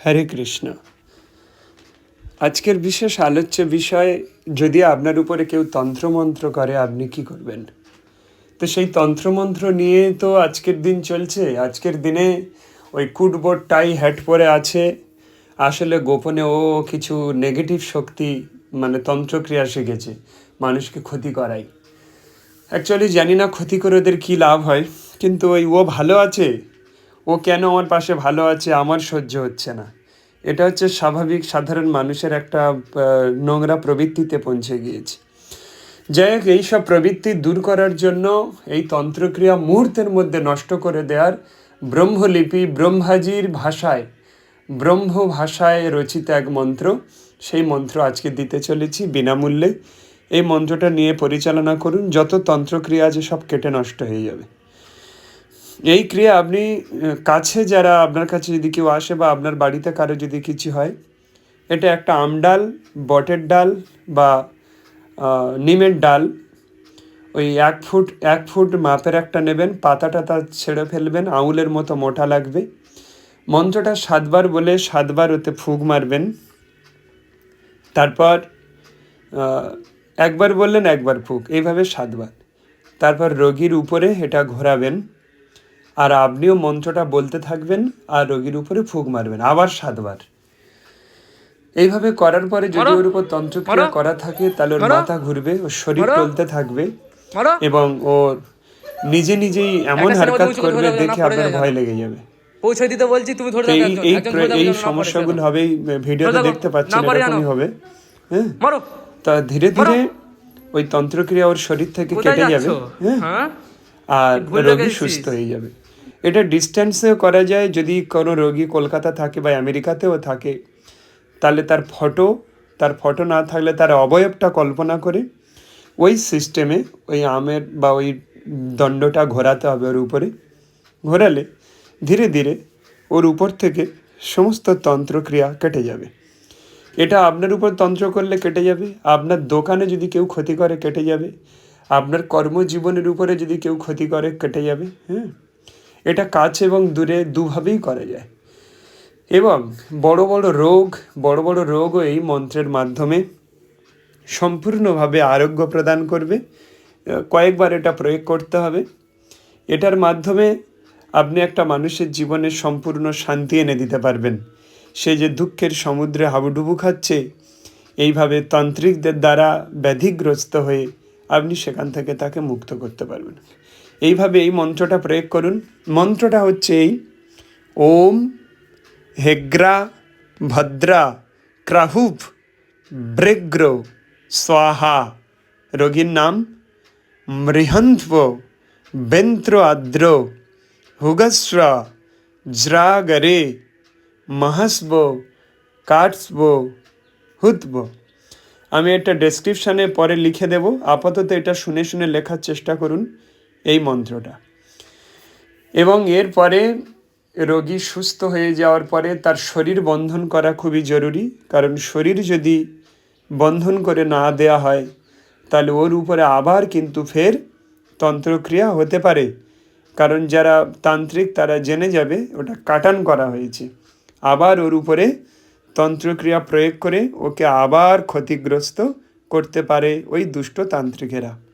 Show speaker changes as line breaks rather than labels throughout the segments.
হরে কৃষ্ণ। আজকের বিশেষ আলোচ্য বিষয়, যদি আপনার উপরে কেউ তন্ত্রমন্ত্র করে, আপনি কি করবেন? তো সেই তন্ত্রমন্ত্র নিয়ে তো আজকের দিন চলছে। আজকের দিনে ওই কুটবোর্ড টাই হ্যাট পরে আছে। আসলে গোপনে ও কিছু নেগেটিভ শক্তি মানে তন্ত্রক্রিয়া শিখেছে, মানুষকে ক্ষতি করাই অ্যাকচুয়ালি জানি না ক্ষতি করে ওদের কী লাভ হয়, কিন্তু ওই ও ভালো আছে। ও কেন আমার পাশে ভালো আছে, আমার সহ্য হচ্ছে না। এটা হচ্ছে স্বাভাবিক, সাধারণ মানুষের একটা নোংরা প্রবৃত্তিতে পৌঁছে গিয়েছে। যাই হোক এইসব প্রবৃত্তি দূর করার জন্য এই তন্ত্রক্রিয়া মুহূর্তের মধ্যে নষ্ট করে দেওয়ার ব্রহ্মলিপি, ব্রহ্মাজির ভাষায়, ব্রহ্ম ভাষায় রচিত এক মন্ত্র। সেই মন্ত্র আজকে দিতে চলেছি বিনামূল্যে। এই মন্ত্রটা নিয়ে পরিচালনা করুন, যত তন্ত্রক্রিয়া আছে সব কেটে নষ্ট হয়ে যাবে। এই ক্রিয়া আপনি কাছে যারা আপনার কাছে যদি কেউ আসে বা আপনার বাড়িতে কারও যদি কিছু হয়, এটা একটা আম ডাল, বটের ডাল বা নিমের ডাল, ওই এক ফুট এক ফুট মাপের একটা নেবেন, পাতাটা তা ছেড়ে ফেলবেন, আঙুলের মতো মোটা লাগবে। মন্ত্রটা সাতবার বলে সাতবার ওতে ফুগ মারবেন। তারপর একবার বললেন একবার ফুক, এইভাবে সাতবার। তারপর রোগীর উপরে এটা ঘোরাবেন। আর আপনিও মন্ত্রটা বলতে থাকবেন আর রোগীর উপরে ফুক মারবেন আবার সাতবার। এইভাবে করার পরে যদি ওর উপর তন্ত্রক্রিয়া করা থাকে তাহলে ওর মাথা ঘুরবে ওর শরীর টলতে থাকবে এবং ওর নিজে নিজেই এমন হারকাত করবে দেখে আপনার ভয় লেগে যাবে।
পৌঁছে দিতে বলছি তুমি ধরে
এই এই সমস্যাগুলো। হবে ভিডিওতে দেখতে পাচ্ছেন এরকমই হবে হ্যাঁ? তা ধীরে ধীরে ওই তন্ত্রক্রিয়া ওর শরীর থেকে কেটে যাবে হ্যাঁ?
হ্যাঁ?
আর রোগী সুস্থ হয়ে যাবে। এটা ডিস্টেন্সেও করা যায়। যদি কোনো রোগী কলকাতা থাকে বা আমেরিকাতেও থাকে, তাহলে তার ফটো তার ফটো না থাকলে তার অবয়বটা কল্পনা করে ওই সিস্টেমে ওই আমের বা ওই দণ্ডটা ঘোরাতে হবে ওর উপরে। ঘোরালে ধীরে ধীরে ওর উপর থেকে সমস্ত তন্ত্রক্রিয়া কেটে যাবে। এটা আপনার উপর তন্ত্র করলে কেটে যাবে। আপনার দোকানে যদি কেউ ক্ষতি করে, কেটে যাবে। আপনার কর্মজীবনের উপরে যদি কেউ ক্ষতি করে, কেটে যাবে। হ্যাঁ? এটা কাছে এবং দূরে দুভাবেই করা যায়। এবং বড় বড় রোগ, বড় বড় রোগও এই মন্ত্রের মাধ্যমে সম্পূর্ণভাবে আরোগ্য প্রদান করবে। কয়েকবার এটা প্রয়োগ করতে হবে। এটার মাধ্যমে আপনি একটা মানুষের জীবনে সম্পূর্ণ শান্তি এনে দিতে পারবেন। সে যে দুঃখের সমুদ্রে হাবুডুবু খাচ্ছে, এইভাবে তান্ত্রিকদের দ্বারা ব্যাধিগ্রস্ত হয়ে আপনি সেখান থেকে তাকে মুক্ত করতে পারবেন। এইভাবে এই মন্ত্রটা প্রয়োগ করুন। মন্ত্রটা হচ্ছে এই, ওম হেগ্রা ভদ্রা ক্রাহুপ ব্রেগ্র স্বাহা রোগীর নাম মৃহন্ধ্ব বেন্ত্র আদ্র হুগস্র জ্রাগরে মহাসব কাটসব হুতব। আমি এটা ডেসক্রিপশানে পরে লিখে দেব। আপাতত এটা শুনে শুনে লেখার চেষ্টা করুন। এই মন্ত্রটা। এবং এরপরে রোগী সুস্থ হয়ে যাওয়ার পরে তার শরীর বন্ধন করা খুবই জরুরি। কারণ শরীর যদি বন্ধন করে না দেয়া হয়, তাহলে ওর উপরে আবার কিন্তু ফের তন্ত্রক্রিয়া হতে পারে। কারণ যারা তান্ত্রিক, তারা জেনে যাবে ওটা কাটান করা হয়েছে। আবার ওর উপরে তন্ত্রক্রিয়া প্রয়োগ করে ওকে আবার ক্ষতিগ্রস্ত করতে পারে ওই দুষ্ট তান্ত্রিকেরা।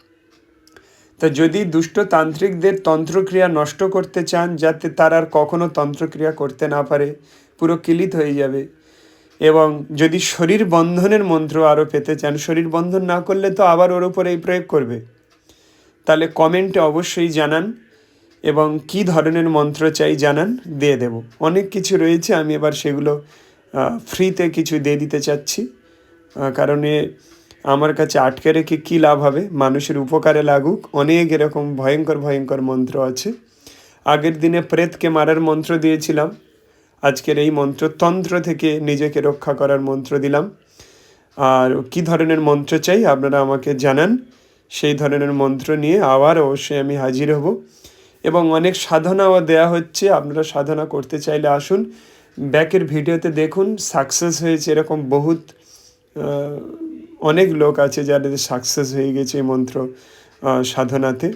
তা যদি দুষ্ট তান্ত্রিকদের তন্ত্রক্রিয়া নষ্ট করতে চান, যাতে তারা আর কখনো তন্ত্রক্রিয়া করতে না পারে, পুরো কিলিত হয়ে যাবে। এবং যদি শরীর বন্ধনের মন্ত্র আরও পেতে চান, শরীর বন্ধন না করলে তো আবার ওর উপরে এই প্রয়োগ করবে। তাহলে কমেন্টে অবশ্যই জানান এবং কি ধরনের মন্ত্র চাই জানান, দিয়ে দেব। অনেক কিছু রয়েছে, আমি এবার সেগুলো ফ্রিতে কিছু দিয়ে দিতে চাচ্ছি। কারণ আমার কাছে আটকে রেখে কী লাভ হবে? মানুষের উপকারে লাগুক। অনেক এরকম ভয়ঙ্কর ভয়ঙ্কর মন্ত্র আছে। আগের দিনে প্রেতকে মারার মন্ত্র দিয়েছিলাম। আজকের এই মন্ত্র তন্ত্র থেকে নিজেকে রক্ষা করার মন্ত্র দিলাম। আর কি ধরনের মন্ত্র চাই আপনারা আমাকে জানান। সেই ধরনের মন্ত্র নিয়ে আবার অবশ্যই আমি হাজির হব। এবং অনেক সাধনাও দেয়া হচ্ছে। আপনারা সাধনা করতে চাইলে আসুন। ব্যাকের ভিডিওতে দেখুন। সাকসেস হয়েছে এরকম বহুত অনেক লোক আছে যাদের সাকসেস হয়ে গেছে মন্ত্র সাধনাতে।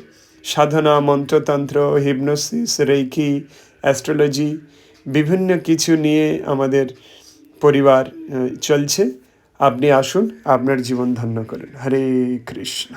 সাধনা, মন্ত্রতন্ত্র হিপনোসিস রেখি অ্যাস্ট্রোলজি বিভিন্ন কিছু নিয়ে আমাদের পরিবার চলছে। আপনি আসুন, আপনার জীবন ধন্য করুন। হরে কৃষ্ণ।